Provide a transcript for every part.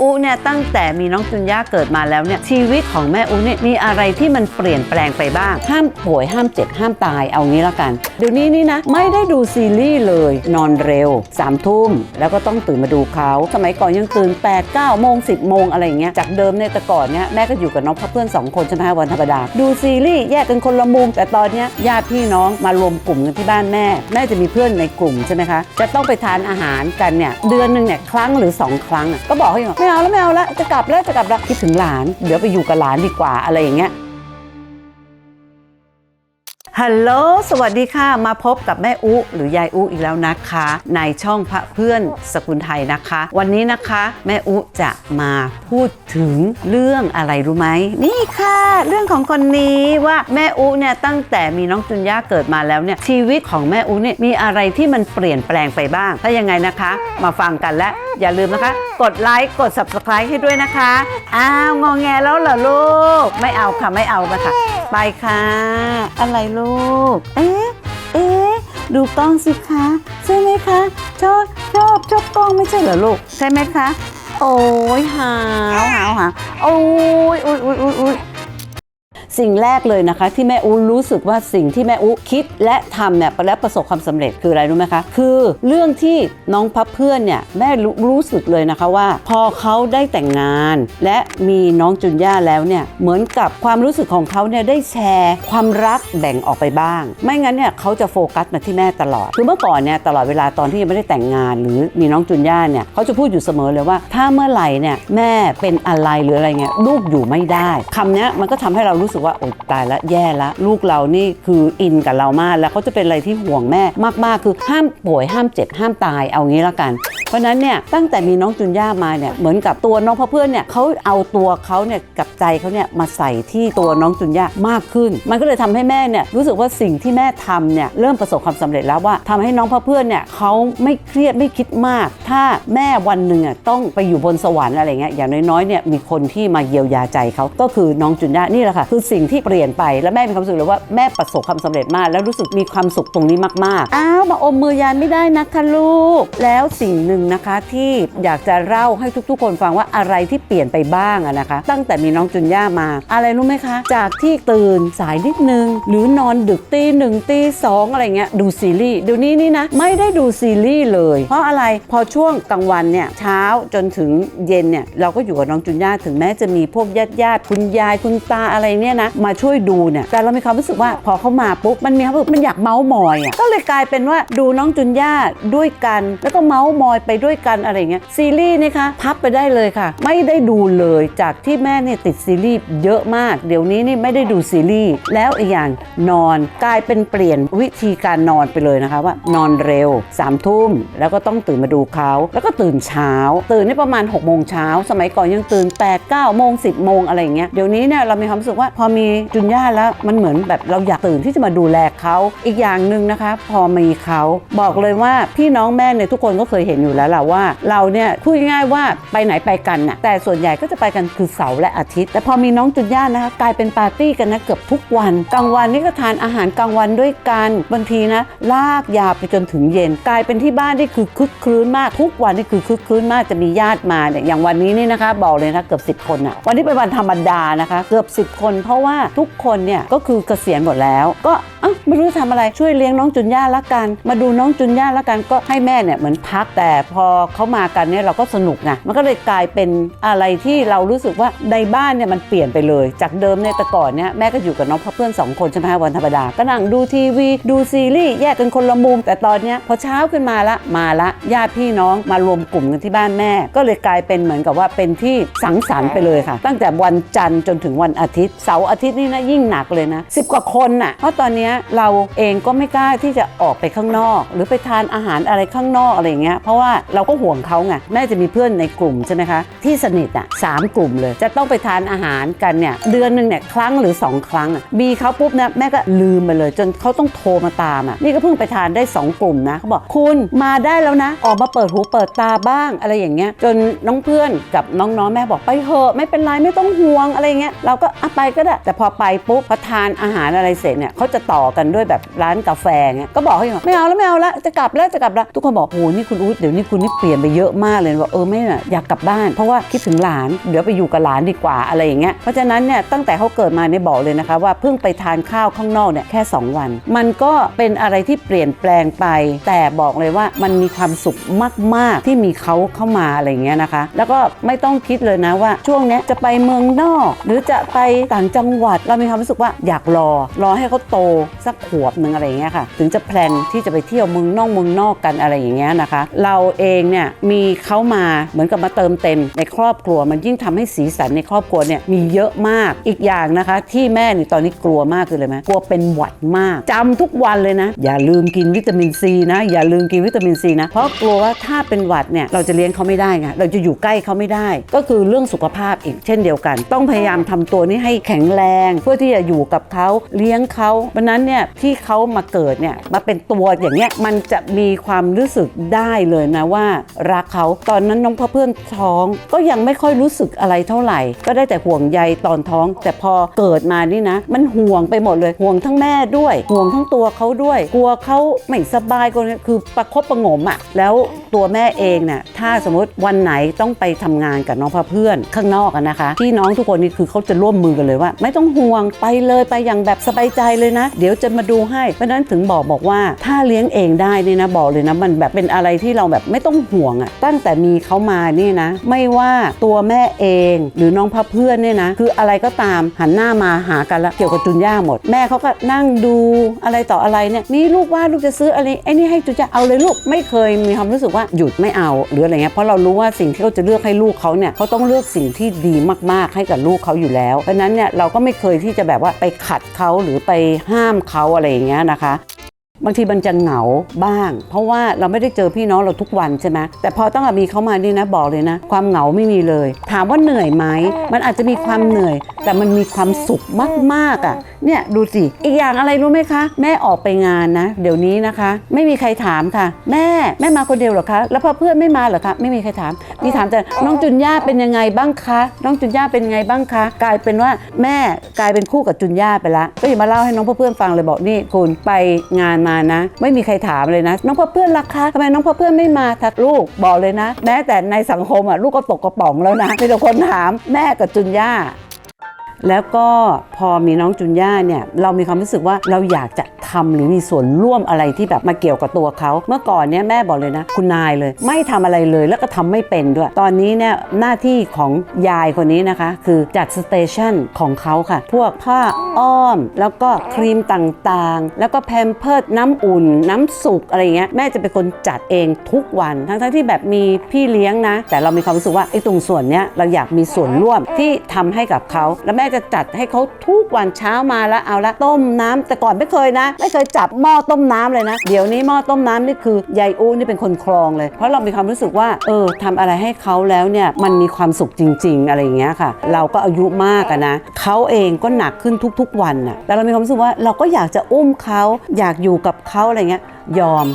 อุเนี่ยตั้งแต่มีน้องจุนย่าเกิดมาแล้วเนี่ยชีวิตของแม่อุเนี่ยมีอะไรที่มันเปลี่ยนแปลงไปบ้าง ห้ามป่วยห้ามเจ็บห้ามตายเอางี้ละกัน เดี๋ยวนี้นี่นะ ไม่ได้ดูซีรีส์เลย นอนเร็ว3ามทุ่มแล้วก็ต้องตื่นมาดูเขา สมัยก่อนยังตื่น8 9โมง10โมงอะไรเงี้ยจากเดิมเนี่ยแต่ก่อนเนี่ยแม่ก็อยู่กับน้องพเพื่อน2คนใช่ไหมวันธรรมดา ดูซีรีส์แยกกันคนละมุมแต่ตอนเนี้ยญาติพี่น้องมารวมกลุ่มกันที่บ้านแม่ แม่จะมีเพื่อนในกลุ่มใช่ไหมคะจะต้องไปทานอาหารกันเนี่ยเดือนหนึ่งเนี่ยครั้งหรือ 2 ครั้งอะก็บอกให้อยู่ไม่เอาแล้วไม่เอาแล้วจะกลับแล้วจะกลับแล้วคิดถึงหลาน เดี๋ยวไปอยู่กับหลานดีกว่าอะไรอย่างเงี้ยฮัลโหล สวัสดีค่ะ มาพบกับแม่อุ หรือยายอุอีกแล้วนะคะ ในช่องพระเพื่อนสกุลไทยนะคะ วันนี้นะคะ แม่อุจะมาพูดถึงเรื่องอะไรรู้ไหม นี่ค่ะ เรื่องของคนนี้ว่าแม่อุเนี่ยตั้งแต่มีน้องจุนย่าเกิดมาแล้วเนี่ยชีวิตของแม่อุเนี่ยมีอะไรที่มันเปลี่ยนแปลงไปบ้าง ถ้ายังไงนะคะ มาฟังกันและ อย่าลืมนะคะ กดไลค์กด subscribe ให้ด้วยนะคะ อ้าวงองแงแล้วเหรอลูก ไม่เอาค่ะไม่เอานะคะไปค่ะ อะไรลูก เอ๊ะเอ๊ะดูกล้องสิคะ ใช่ไหมคะ ชอบชอบชอบกล้องไม่ใช่เหรอลูก ใช่ไหมคะ โอ้ยหาวหาวหาวโอ้ยอุ้ยอุ้ยอุ้ยอุ้ย สิ่งแรกเลยนะคะ ที่แม่อูรู้สึกว่าสิ่งที่แม่อูคิดและทำเนี่ยและประสบความสำเร็จคืออะไรรู้ไหมคะ คือเรื่องที่น้องพับเพื่อนเนี่ยแม่รู้รู้สึกเลยนะคะว่า พอเขาได้แต่งงาน และมีน้องจุนย่าแล้วเนี่ยเหมือนกับความรู้สึกของเขาเนี่ยได้แชร์ความรักแบ่งออกไปบ้าง ไม่งั้นเนี่ยเขาจะโฟกัสมาที่แม่ตลอดคือเมื่อก่อนเนี่ยตลอดเวลาตอนที่ยังไม่ได้แต่งงาน หรือมีน้องจุนย่าเนี่ยเขาจะพูดอยู่เสมอเลยว่า ถ้าเมื่อไหร่เนี่ยแม่เป็นอะไรหรืออะไรเงี้ยลูกอยู่ไม่ได้คำนี้มันก็ทำให้เรารู้สึกว่าโอ๊ยตายละแย่ละ ลูกเรานี่คืออินกับเรามาก แล้วเขาจะเป็นอะไรที่ห่วงแม่มากๆ คือห้ามป่วยห้ามเจ็บห้ามตายเอางี้ละกัน เพราะนั้นเนี่ยตั้งแต่มีน้องจุนย่ามาเนี่ยเหมือนกับตัวน้องพ่อเพื่อนเนี่ยเขาเอาตัวเขาเนี่ยกับใจเขาเนี่ยมาใส่ที่ตัวน้องจุนย่ามากขึ้น มันก็เลยทำให้แม่เนี่ยรู้สึกว่าสิ่งที่แม่ทำเนี่ยเริ่มประสบความสำเร็จแล้วว่าทำให้น้องพ่อเพื่อนเนี่ยเขาไม่เครียดไม่คิดมาก ถ้าแม่วันหนึ่งอะต้องไปอยู่บนสวรรค์อะไรเงี้ยอย่างน้อยๆเนี่ยมีคนที่มาเยียวยาใจเขาก็คือน้องจุนย่านี่แหละค่ะคือสิ่งที่เปลี่ยนไปแล้วแม่มีความสึกเลยว่าแม่ประสบความสำเร็จมาก แล้วรู้สึกมีความสุขตรงนี้มากๆอ้าวมาอมมือยานไม่ได้นะคะลูก แล้วสิ่งหนึ่งนะคะที่อยากจะเล่าให้ทุกๆ คนฟังว่าอะไรที่เปลี่ยนไปบ้างอะนะคะ ตั้งแต่มีน้องจุนย่ามา อะไรรู้ไหมคะ จากที่ตื่นสายนิดนึง หรือนอนดึกตีหนึ่งตีสองอะไรเงี้ยดูซีรีส์เดี๋ยวนี้นี่นะ ไม่ได้ดูซีรีส์เลย เพราะอะไรพอช่วงกลางวันเนี่ยเช้าจนถึงเย็นเนี่ยเราก็อยู่กับน้องจุนย่าถึงแม้จะมีพวกญาติญาติคุณยายคุณตาอะไรเนี่ยนะมาช่วยดูเนี่ยแต่เรามีความรู้สึกว่าพอเขามาปุ๊บมันมีความรู้สึกมันอยากเมาส์มอยอะก็เลยกลายเป็นว่าดูน้องจุนย่าด้วยกัน แล้วก็เมาส์มอยไปด้วยกันอะไรเงี้ยซีรีส์นะคะพับไปได้เลยค่ะ ไม่ได้ดูเลยจากที่แม่เนี่ยติดซีรีส์เยอะมาก เดี๋ยวนี้นี่ไม่ได้ดูซีรีส์แล้วอีกอย่างนอนกลายเป็นเปลี่ยนวิธีการนอนไปเลยนะคะว่านอนเร็ว3ามทุ่มแล้วก็ต้องตื่นมาดูเขาแล้วก็ตื่นเช้า ตื่นนี่ประมาณ6กโมงเช้าสมัยก่อนยังตื่น8ปดเก้าโมงสิบโมงอะไรอย่างเงี้ยเดี๋ยวนี้เนี่ยเรามีความรู้สึกว่าพอมีจุนย่าแล้วมันเหมือนแบบเราอยากตื่นที่จะมาดูแลเขาอีกอย่างหนึ่งนะคะ พอมีเขาบอกเลยว่าพี่น้องแม่เนี่ยทุกคนก็เคยเห็นอยู่แล้วแหละว่าเราเนี่ยพูดง่ายๆว่าไปไหนไปกันน่ะแต่ส่วนใหญ่ก็จะไปกันคือเสาร์และอาทิตย์ แต่พอมีน้องจุนย่านะคะกลายเป็นปาร์ตี้กันนะเกือบทุกวันกลางวันนี่ก็ทานอาหารกลางวันด้วยกันบางทีนะลากยาวไปจนถึงเย็น กลายเป็นที่บ้านนี่คือคึกครื้นมากทุกวันนี่คือคึกครื้นมากจะมีญาติมาเนี่ยอย่างวันนี้นี่นะคะบอกเลยนะเกือบ 10 คนอะวันนี้เป็นวันธรรมดานะคะ เกือบ 10 คน เพราะว่าทุกคนเนี่ยก็คือเกษียณหมดแล้ว ก็อ้าไม่รู้จะทำอะไรช่วยเลี้ยงน้องจุนย่าละกัน มาดูน้องจุนย่าละกันก็ให้แม่เนี่ยเหมือนพักแต่พอเขามากันเนี่ยเราก็สนุกไงมันก็เลยกลายเป็นอะไรที่เรารู้สึกว่าในบ้านเนี่ยมันเปลี่ยนไปเลย จากเดิมเนี่ยแต่ก่อนเนี่ยแม่ก็อยู่กับน้องเพื่อนสองคนใช่ไหมคะวันธรรมดาก็นั่งดูทีวีดูซีรีส์แยกกันคนละมุม แต่ตอนเนี้ยพอเช้าขึ้นมาละมาละญาติพี่น้องมารวมกลุ่มกันที่บ้านแม่ ก็เลยกลายเป็นเหมือนกับว่าเป็นที่สังสรรค์ไปเลยค่ะ ตั้งแต่วันจันทร์จนถึงวันอาทิตย์เสาร์อาทิตย์นี่นะยิ่งหนักเลยนะสิบกว่าคนน่ะเพราะตอนเนี้ยเราเองก็ไม่กล้าที่จะออกไปข้างนอก หรือไปทานอาหารอะไรข้างนอกอะไรเงี้ยเพราะว่าเราก็ห่วงเขาไงแม่จะมีเพื่อนในกลุ่มใช่ไหมคะ ที่สนิทอะสามกลุ่มเลย จะต้องไปทานอาหารกันเนี่ยเดือนหนึ่งเนี่ยครั้งหรือสองครั้งอะมีเขาปุ๊บนะแม่ก็ลืมไปเลย จนเขาต้องโทรมาตามอะนี่ก็เพิ่งไปทานได้สองกลุ่มนะเขาบอกคุณมาได้แล้วนะ ออกมาเปิดหูเปิดตาบ้างอะไรอย่างเงี้ยจนน้องเพื่อนกับน้องๆแม่บอกไปเถอะไม่เป็นไรไม่ต้องห่วงอะไรเงี้ยเราก็อะไปก็ได้แต่พอไปปุ๊บพอทานอาหารอะไรเสร็จเนี่ยเขาจะต่อกันด้วยแบบร้านกาแฟเงี้ยก็บอกให้อยู่ไม่เอาแล้วไม่เอาแล้วจะกลับแล้วจะกลับแล้วทุกคนบอกโหนี่คุณอู๊ดเดี๋ยวนี้คุณนี่เปลี่ยนไปเยอะมากเลยว่าเออไม่น่ะอยากกลับบ้าน เพราะว่าคิดถึงหลาน เดี๋ยวไปอยู่กับหลานดีกว่าอะไรอย่างเงี้ยเพราะฉะนั้นเนี่ยตั้งแต่เขาเกิดมาเนี่ยบอกเลยนะคะว่าเพิ่งไปทานข้าวข้างนอกเนี่ยแค่ 2 วัน มันก็เป็นอะไรที่เปลี่ยนแปลงไป แต่บอกเลยว่ามันมีความสุขมาก ๆ ที่มีเขาเข้ามาอะไรอย่างเงี้ยนะคะ แล้วก็ไม่ต้องคิดเลยนะว่า ช่วงเนี้ยจะไปเมืองนอก หรือจะไปต่างจังหวัด เรามีความรู้สึกว่าอยากรอ รอให้เขาโตสักขวบหนึ่งอะไรอย่างเงี้ยค่ะ ถึงจะแพลนที่จะไปเที่ยวเมืองนอกเมืองนอกกันอะไรอย่างเงี้ยนะคะ เราเองเนี่ยมีเขามาเหมือนกับมาเติมเต็มในครอบครัว มันยิ่งทำให้สีสันในครอบครัวเนี่ยมีเยอะมากอีกอย่างนะคะ ที่แม่นี่ตอนนี้กลัวมากคือเลยไหมกลัวเป็นหวัดมากจำทุกวันเลยนะ อย่าลืมกินวิตามินซีนะ อย่าลืมกินวิตามินซีนะเพราะกลัวว่าถ้าเป็นหวัดเนี่ยเราจะเลี้ยงเขาไม่ได้ไงเราจะอยู่ใกล้เขาไม่ได้ ก็คือเรื่องสุขภาพอีกเช่นเดียวกัน ต้องพยายามทำตัวนี้ให้แข็งแรง เพื่อที่จะอยู่กับเขาเลี้ยงเขาเพราะนั้นเนี่ยที่เขามาเกิดเนี่ยมาเป็นตัวอย่างเนี้ยมันจะมีความรู้สึกได้เลยนะว่ารักเขาตอนนั้นน้องพ่อเพื่อนท้องก็ยังไม่ค่อยรู้สึกอะไรเท่าไหร่ ก็ได้แต่ห่วงใยตอนท้อง แต่พอเกิดมานี่นะ มันห่วงไปหมดเลยห่วงทั้งแม่ด้วย ห่วงทั้งตัวเขาด้วย กลัวเขาไม่สบายกลัวคือประคบประงมอะ่ะแล้วตัวแม่เองเนี่ยถ้าสมมติวันไหนต้องไปทำงานกับน้องพ่อเพื่อนข้างนอกนะคะพี่น้องทุกคนนี่คือเขาจะร่วมมือกันเลยว่า ไม่ต้องห่วงไปเลยไปอย่างแบบสบายใจเลยนะ เดี๋ยวจะมาดูให้เพราะฉะนั้นถึงบอกบอกว่าถ้าเลี้ยงเองได้นี่นะบอกเลยนะมันแบบเป็นอะไรที่เราแบบไม่ต้องห่วงอะ่ะตั้งแต่มีเขามาเนี่ยนะ ไม่ว่าตัวแม่เองหรือน้องพเพื่อนเนี่ยนะ คืออะไรก็ตามหันหน้ามาหากันแล้วเกี่ยวกับจุนย่าหมด แม่เขาก็นั่งดูอะไรต่ออะไรเนี่ยนี่ลูกว่าลูกจะซื้ออะไรไอ้นี่ให้จุนย่าเอาเลยลูกไม่เคยมีความรู้สึกว่าหยุดไม่เอาหรืออะไรเงี้ยเพราะเรารู้ว่าสิ่งที่เขาจะเลือกให้ลูกเขาเนี่ยเขาต้องเลือกสิ่งที่ดีมากๆให้กับลูกเขาอยู่แล้ว เพราะฉะนั้นเนี่ยเราก็ไม่เคยที่จะแบบว่าไปขัดเขาหรือไปห้ามเขาอะไรอย่างเงี้ยนะคะ บางทีมันจะเหงาบ้าง เพราะว่าเราไม่ได้เจอพี่น้องเราทุกวันใช่ไหมแต่พอตั้งแต่มีเขามานี่นะบอกเลยนะ ความเหงาไม่มีเลย ถามว่าเหนื่อยไหมมันอาจจะมีความเหนื่อย แต่มันมีความสุขมากๆอะเนี่ยดูสิอีกอย่างอะไรรู้ไหมคะ แม่ออกไปงานนะ เดี๋ยวนี้นะคะ ไม่มีใครถามค่ะ แม่แม่มาคนเดียวหรอคะ แล้วพอเพื่อนไม่มาหรอคะไม่มีใครถามมีถามแต่น้องจุนย่าเป็นยังไงบ้างคะน้องจุนย่าเป็นยังไงบ้างคะกลายเป็นว่าแม่กลายเป็นคู่กับจุนย่าไปละก็อย่ามาเล่าให้น้องเพื่อนๆฟังเลยบอกนี่คุณไปงานมานะ ไม่มีใครถามเลยนะ น้องพ่อเพื่อนล่ะคะทำไมน้องพ่อเพื่อนไม่มาทักลูกบอกเลยนะ แม้แต่ในสังคมอะลูกก็ตกกระป๋องแล้วนะมีแต่คนถามแม่กับจุนย่า แล้วก็พอมีน้องจุนย่าเนี่ยเรามีความรู้สึกว่าเราอยากจะทำหรือมีส่วนร่วมอะไรที่แบบมาเกี่ยวกับตัวเขา เมื่อก่อนเนี่ยแม่บอกเลยนะ คุณนายเลย ไม่ทำอะไรเลยแล้วก็ทำไม่เป็นด้วย ตอนนี้เนี่ยหน้าที่ของยายคนนี้นะคะ คือจัดสเตชันของเขาค่ะ พวกผ้าอ้อม แล้วก็ครีมต่างๆ แล้วก็แพมเพิร์ดน้ำอุ่น น้ำสุกอะไรเงี้ยแม่จะเป็นคนจัดเองทุกวัน ทั้งๆที่แบบมีพี่เลี้ยงนะ แต่เรามีความรู้สึกว่าไอ้ตรงส่วนเนี้ยเราอยากมีส่วนร่วมที่ทำให้กับเขาแล้วแม่จะจัดให้เขาทุกวันเช้ามาแล้วเอาละต้มน้ำแต่ก่อนไม่เคยนะ ไม่เคยจับหม้อต้มน้ำเลยนะ เดี๋ยวนี้หม้อต้มน้ำนี่คือยายอู้นี่เป็นคนครองเลย เพราะเรามีความรู้สึกว่าเออทำอะไรให้เขาแล้วเนี่ยมันมีความสุขจริง ๆ อะไรอย่างเงี้ยค่ะ เราก็อายุมากนะเขาเองก็หนักขึ้นทุกๆวันน่ะแต่เรามีความรู้สึกว่าเราก็อยากจะอุ้มเขาอยากอยู่กับเขาอะไรเงี้ย ยอม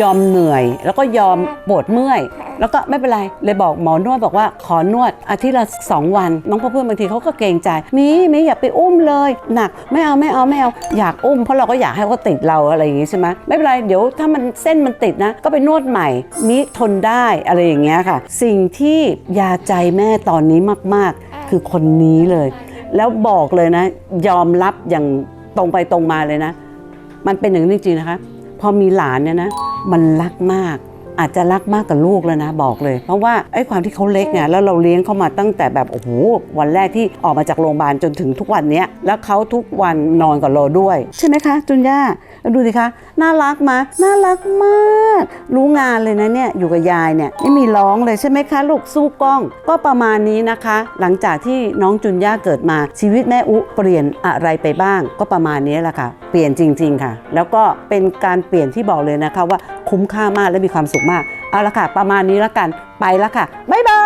ยอมเหนื่อย แล้วก็ยอมปวดเมื่อย แล้วก็ไม่เป็นไร เลยบอกหมอนวดบอกว่าขอนวดอาทิตย์ละสองวัน น้องพ่อเพื่อนบางทีเขาก็เกรงใจ มีมีอย่าไปอุ้มเลย หนักไม่เอาไม่เอาไม่เอาอยากอุ้มเพราะเราก็อยากให้เขาติดเราอะไรอย่างงี้ใช่ไหมไม่เป็นไรเดี๋ยวถ้ามันเส้นมันติดนะ ก็ไปนวดใหม่นี้ทนได้อะไรอย่างเงี้ยค่ะ สิ่งที่ยาใจแม่ตอนนี้มากๆ คือคนนี้เลย แล้วบอกเลยนะ ยอมรับอย่างตรงไปตรงมาเลยนะ มันเป็นอย่างนี้จริงๆนะคะ พอมีหลานเนี่ยนะมันรักมาก อาจจะรักมากกับลูกแล้วนะบอกเลย เพราะว่าไอ้ความที่เขาเล็กเนี่ยแล้วเราเลี้ยงเขามาตั้งแต่แบบโอ้โหวันแรกที่ออกมาจากโรงพยาบาลจนถึงทุกวันเนี้ยแล้วเขาทุกวันนอนกับเราด้วย ใช่ไหมคะ จุนย่าแล้วดูสิคะน่ารักมาน่ารักมาก รู้งานเลยนะเนี่ยอยู่กับยายเนี่ยไม่มีร้องเลยใช่ไหมคะลูกสู้กล้อง ก็ประมาณนี้นะคะ หลังจากที่น้องจุนย่าเกิดมาชีวิตแม่อุเปลี่ยนอะไรไปบ้าง ก็ประมาณนี้แหละค่ะ เปลี่ยนจริง ๆค่ะ แล้วก็เป็นการเปลี่ยนที่บอกเลยนะคะว่า คุ้มค่ามากและมีความสุขมาก เอาละค่ะ ประมาณนี้ละกันไปละค่ะบ๊ายบาย